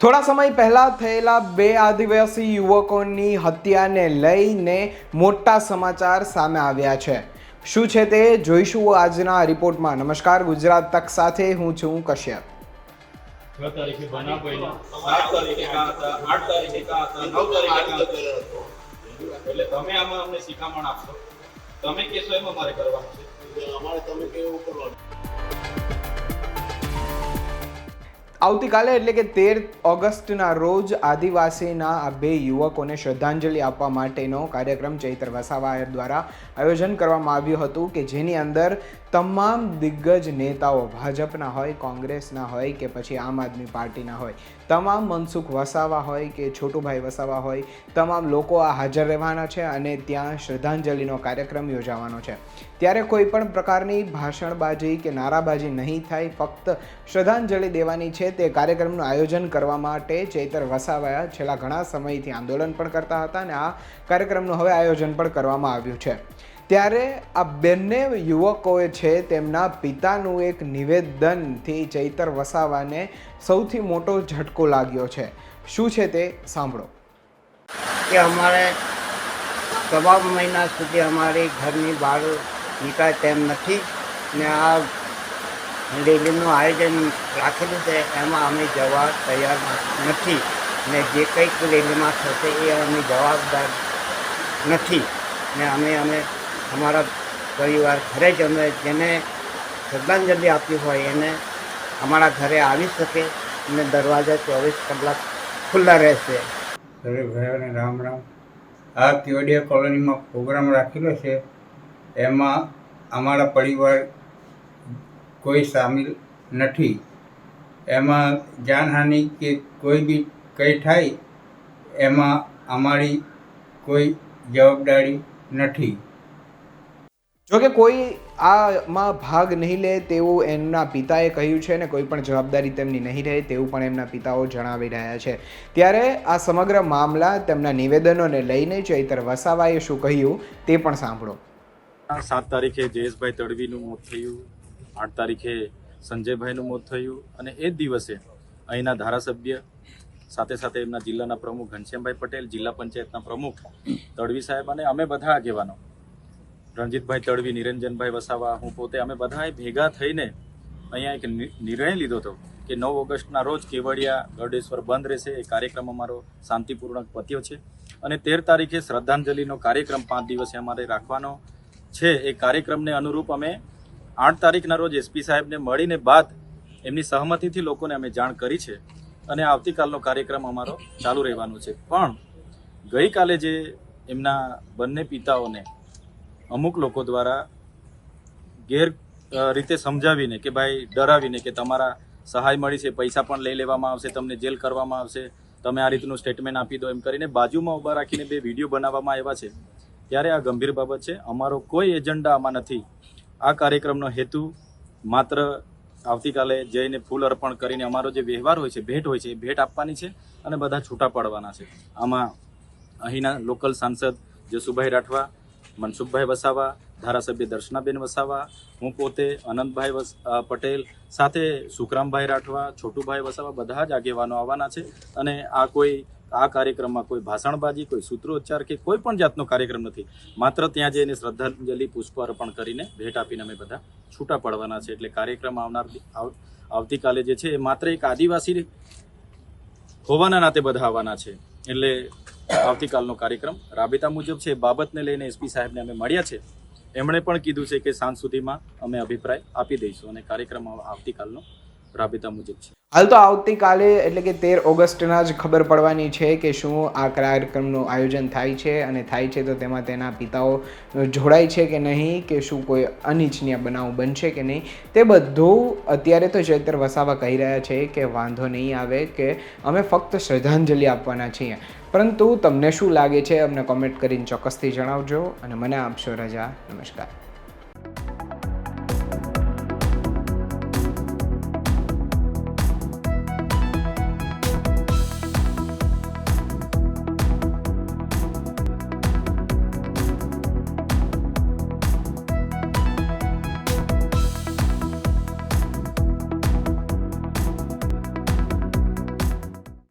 થોડા સમય પહેલાં થયેલા બે આદિવાસી યુવકોની હત્યાને લઈને મોટા સમાચાર સામે આવ્યા છે. શું છે તે જોઈશું આજના રિપોર્ટમાં. નમસ્કાર ગુજરાત તક સાથે હું છું કશ્યપ. છ તારીખે બનાવ બન્યો. સાત તારીખે કાં હતા આઠ તારીખે કાં હતા નવ તારીખે એટલે તમે આમાં અમને શિખામણ આપશો. તમે કહેશો એમ અમારે કરવાનું છે. અમારે તમે કેવું કરવાનું આવતીકાલે એટલે કે તેર ઓગસ્ટના રોજ આદિવાસીના આ બે યુવકોને શ્રદ્ધાંજલિ આપવા માટેનો કાર્યક્રમ ચૈત્ર વસાવા દ્વારા આયોજન કરવામાં આવ્યું હતું કે જેની અંદર તમામ દિગ્ગજ નેતાઓ ભાજપના હોય, કોંગ્રેસના હોય કે પછી આમ આદમી પાર્ટીના હોય, તમામ મનસુખ વસાવા હોય કે છોટુભાઈ વસાવા હોય, તમામ લોકો આ હાજર રહેવાના છે અને ત્યાં શ્રદ્ધાંજલિનો કાર્યક્રમ યોજાવાનો છે. ત્યારે કોઈ પણ પ્રકારની ભાષણબાજી કે નારાબાજી નહીં થાય, ફક્ત શ્રદ્ધાંજલિ દેવાની છે તે કાર્યક્રમનું આયોજન કરવા માટે ચૈતર વસાવાયા. છેલ્લા ઘણા સમયથી આંદોલન પણ કરતા હતા અને આ કાર્યક્રમનું હવે આયોજન પણ કરવામાં આવ્યું છે. ત્યારે આ બંને યુવકોએ છે તેમના પિતાનું એક નિવેદનથી ચૈતર વસાવાને સૌથી મોટો ઝટકો લાગ્યો છે. શું છે તે સાંભળો. કે અમારે તમામ મહિના સુધી અમારી ઘરની બહાર નીકળાય તેમ નથી ને આ રેલીનું આયોજન રાખેલું છે, એમાં અમે જવા તૈયાર નથી. ને જે કંઈક રેલીમાં થશે એ અમે જવાબદાર નથી. ને અમે અમે અમારા પરિવાર ઘરે જ અમે જેને શ્રદ્ધાંજલિ આપી હોય એને અમારા ઘરે આવી શકે અને દરવાજા ચોવીસ કલાક ખુલ્લા રહેશે. દરેક ભાઈઓને રામ રામ. આ કેવડિયા કોલોનીમાં પ્રોગ્રામ રાખેલો છે. એમાં અમારા પરિવાર કોઈ સામેલ નથી. એમાં જાનહાનિ કે કોઈ બી કંઈ થાય એમાં અમારી કોઈ જવાબદારી નથી. જોકે કોઈ આમાં ભાગ નહીં લે તેવું એમના પિતાએ કહ્યું છે ને કોઈ પણ જવાબદારી તેમની નહીં રહે તેવું પણ એમના પિતાઓ જણાવી રહ્યા છે. ત્યારે આ સમગ્ર મામલા તેમના નિવેદનોને લઈને ચૈતર વસાવાએ શું કહ્યું તે પણ સાંભળો. સાત તારીખે જયેશભાઈ તડવીનું મોત થયું. આઠ તારીખે સંજયભાઈનું મોત થયું અને એ જ દિવસે અહીંના ધારાસભ્ય સાથે સાથે એમના જિલ્લાના પ્રમુખ ઘનશ્યામભાઈ પટેલ, જિલ્લા પંચાયતના પ્રમુખ તડવી સાહેબ અને અમે બધા આગેવાનો. રણજીતભાઈ તડવી, નિરંજનભાઈ વસાવા, હું પોતે, અમે બધાએ ભેગા થઈને અહીંયા એક નિર્ણય લીધો હતો કે નવ ઓગસ્ટના રોજ કેવડિયા ગરડેશ્વર બંધ રહેશે. એ કાર્યક્રમ અમારો શાંતિપૂર્ણક પત્યો છે અને તેર તારીખે શ્રદ્ધાંજલિનો કાર્યક્રમ પાંચ દિવસે અમારે રાખવાનો છે. એ કાર્યક્રમને અનુરૂપ અમે આઠ તારીખના રોજ એસપી સાહેબને મળીને બાદ એમની સહમતિથી લોકોને અમે જાણ કરી છે અને આવતીકાલનો કાર્યક્રમ અમારો ચાલુ રહેવાનો છે. પણ ગઈકાલે જે એમના બંને પિતાઓને અમુક લોકો દ્વારા ગેર રીતે સમજાવીને કે ભાઈ ડરાવીને કે તમારા સહાય મળી છે, પૈસા પણ લઈ લેવામાં આવશે, તમને જેલ કરવામાં આવશે, તમે આ રીતનું સ્ટેટમેન્ટ આપી દો એમ કરીને બાજુમાં ઊભા રાખીને બે વીડિયો બનાવવામાં આવ્યા છે. ત્યારે આ ગંભીર બાબત છે. અમારો કોઈ એજન્ડા આમાં નથી. આ કાર્યક્રમનો હેતુ માત્ર આવતીકાલે જઈને ફૂલ અર્પણ કરીને અમારો જે વ્યવહાર હોય છે, ભેટ હોય છે, એ ભેટ આપવાની છે અને બધા છૂટા પાડવાના છે. આમાં અહીંના લોકલ સાંસદ જસુભાઈ રાઠવા, મનસુખભાઈ વસાવા, ધારાસભ્ય દર્શનાબેન વસાવા, હું પોતે, અનંતભાઈ પટેલ, સાથે સુખરામભાઈ રાઠવા, છોટુભાઈ વસાવા બધા જ આગેવાનો આવવાના છે અને આ કોઈ આ કાર્યક્રમમાં કોઈ ભાષણબાજી, કોઈ સૂત્રોચ્ચાર કે કોઈ પણ જાતનો કાર્યક્રમ નથી. માત્ર ત્યાં જઈને શ્રદ્ધાંજલિ પુષ્પ અર્પણ કરીને ભેટ આપીને અમે બધા છૂટા પડવાના છે. એટલે કાર્યક્રમ આવનાર આવતીકાલે જે છે એ માત્ર એક આદિવાસી હોવાના નાતે બધા આવવાના છે. એટલે આવતીકાલનો કાર્યક્રમ રાબેતા મુજબ છે. બાબતને લઈને એસપી સાહેબને અમે મળ્યા છે. એમણે પણ કીધું છે કે સાંજ સુધીમાં અમે અભિપ્રાય આપી દઈશું અને કાર્યક્રમ આવતીકાલનો રાબેતા મુજબ છે. હાલ તો આવતીકાલે, એટલે કે તેર ઓગસ્ટના જ ખબર પડવાની છે કે શું આ કાર્યક્રમનું આયોજન થાય છે અને થાય છે તો તેમાં તેના પિતાઓ જોડાય છે કે નહીં, કે શું કોઈ અનિચ્છનીય બનાવ બનશે કે નહીં, તે બધું અત્યારે તો ચૈત્ર વસાવા કહી રહ્યા છે કે વાંધો નહીં આવે, કે અમે ફક્ત શ્રદ્ધાંજલિ આપવાના છીએ. પરંતુ તમને શું લાગે છે અમને કોમેન્ટ કરીને ચોક્કસથી જણાવજો અને મને આપશો રજા. નમસ્કાર.